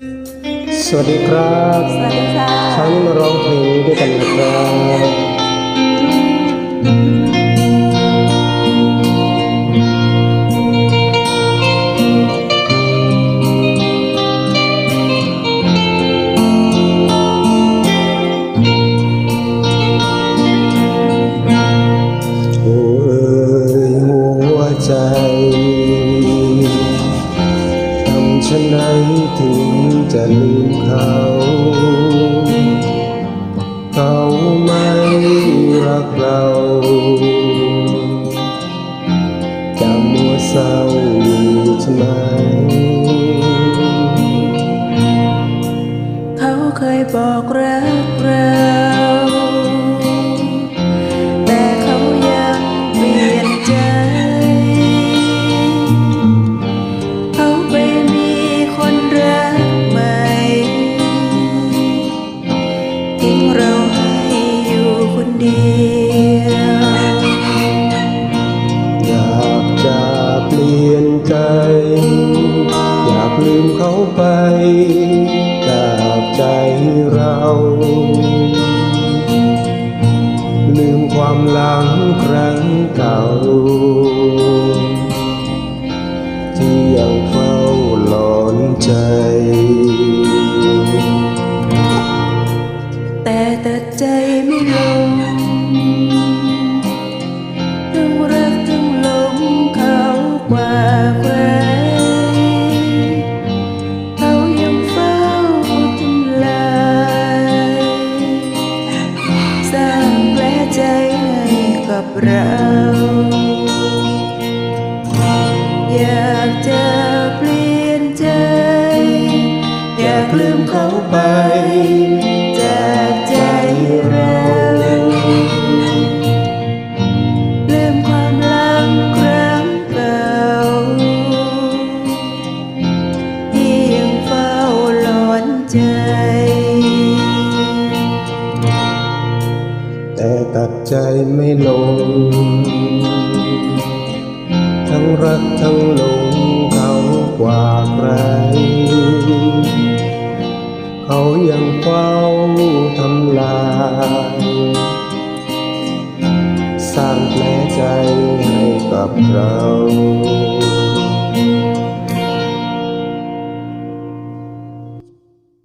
สวัสดีครับสวัสดีค่ะเช้านี้มาร้องเพลงด้วยกันนะครับโอ้เอ่ยหัวใจ จะลืมเขา เขาไม่รักเราจะมัวเศร้าอยู่ทำไม เขาเคยบอกรัก ทิ้งเราให้อยู่คนเดียวอยากจะเปลี่ยนใจ อยากลืมเขาไปจากใจเราลืมความหลังครั้งเก่า กับเรา อยากจะเปลี่ยนใจ อยากลืมเขาไป จากใจเราลืมความหลังครั้งเก่าที่ยังเฝ้าหลอนใจ ใจไม่ลง ทั้งรักทั้งหลงเขากว่าใคร เขายังเฝ้าทำลาย สร้างแผลใจให้กับเรา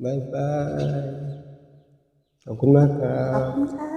บ๊ายบายขอบคุณมากครัขอบบคุณค่ะ